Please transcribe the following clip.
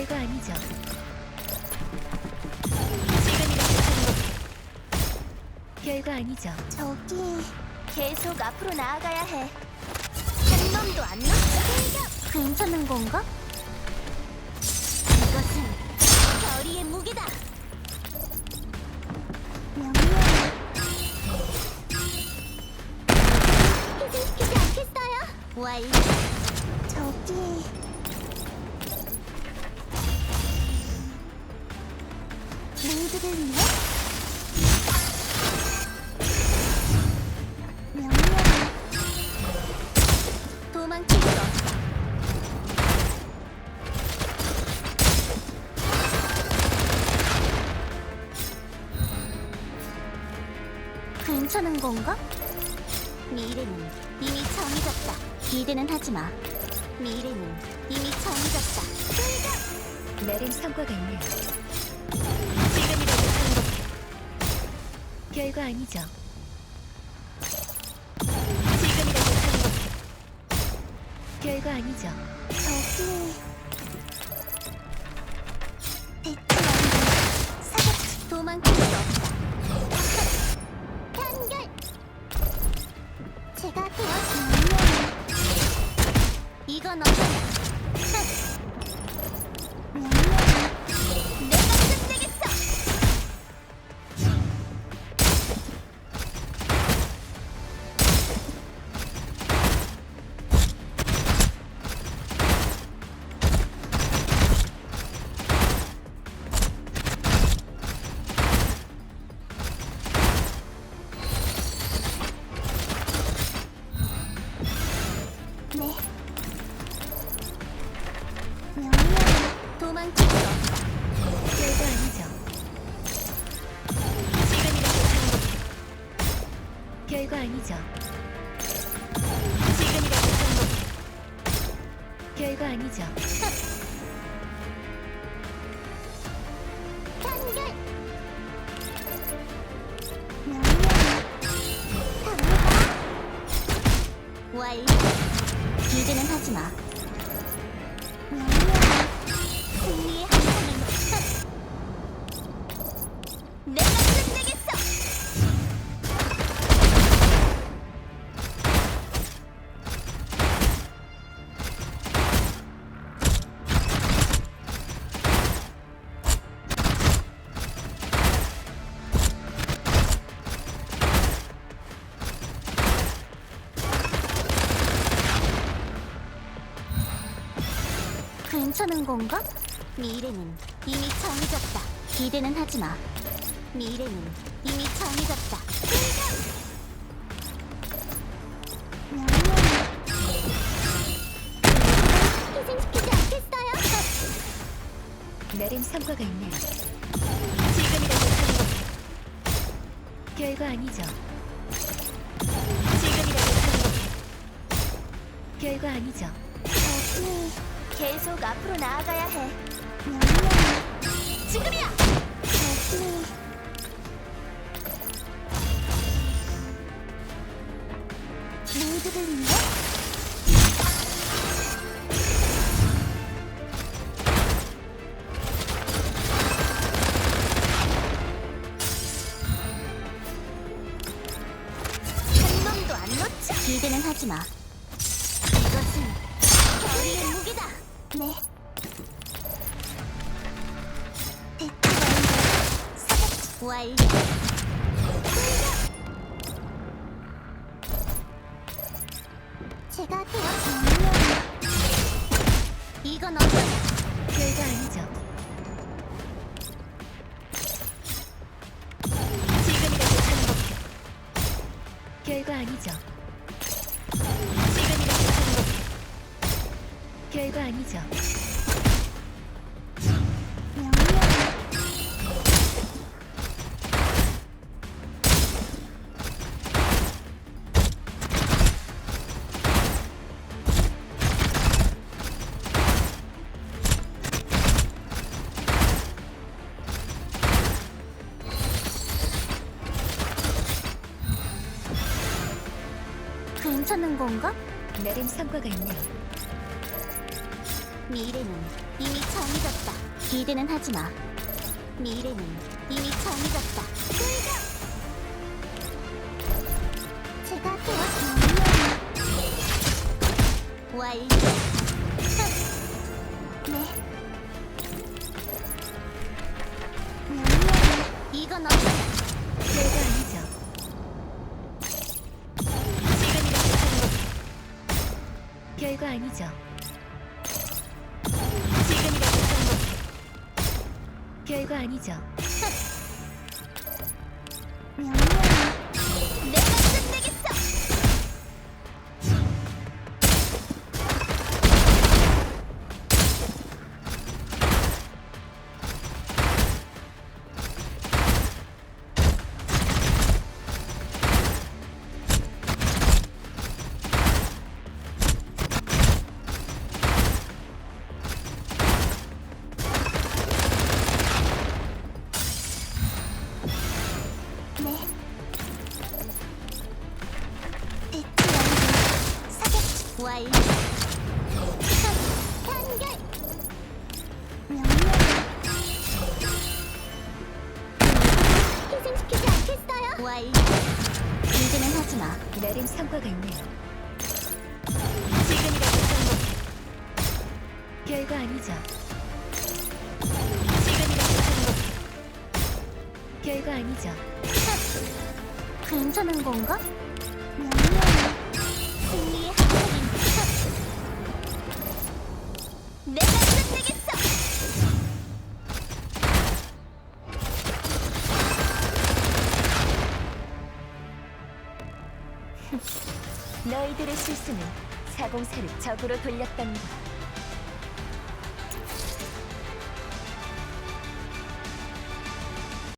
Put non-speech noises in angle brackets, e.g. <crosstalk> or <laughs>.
별거 아니죠. 별거 아니죠. 저기 계속 앞으로 나아가야 해. 한 놈도 안 놓쳐. 괜찮은 건가? 이것은 별이의 무기다. 명령. 희생시키지 않겠어요. 완료. 저기. 모두를 위해. 괜찮은 건가? 미래는 이미 정해졌다. 기대는 하지 마. 미래는 이미 정해졌다. 내린 성과가 있네요. 별거 아니죠. 지금이라도 행복해. 별거 아니죠. 단결. 제가 되었으면 이건 어떠 별거 아니죠. 지금이라도 행복해. 별거 아니죠. 괜찮은 건가? 미래는 이미 정해졌다. 기대는 하지 마. 미래는 이미 정해졌다. 명령. 희생시키지 않겠어요? 내린 성과가 있네요. 지금이라도 행복해. 별거 아니죠. 지금이라도 행복해. 별거 아니죠. 저기 계속 앞으로 나아가야 해. 지금이야. 모두를 위해. 기대는 하지 마. 네. 완료. 제가. 이건 어떠냐? 별거 아니죠. 지금이라도 행복해. 별거 아니죠. 별거 아니죠. 괜찮은 건가? 내린 성과가 있네요. 미래는 이미 정해졌다. 기대는 하지 마. 미래는 이미 정해졌다. 끌자. 제가 도와드리면 완료. 흠. 네. 명령은 이건 없어. 별거 아니죠. 지금이라도. 별거 아니죠. 별거 아니죠. 명령 완료. 한- 단결. 명령. 희생시키지 않겠어요. 완료. 기대는 하지 마. 나름 성과가 있네요. 지금이라도 행복해. 별거 아니죠. 지금이라도 행복해. 별거 아니죠. 괜찮은 건가? <laughs> 너희들의 실수는 사공사를 적으로 돌렸답니다.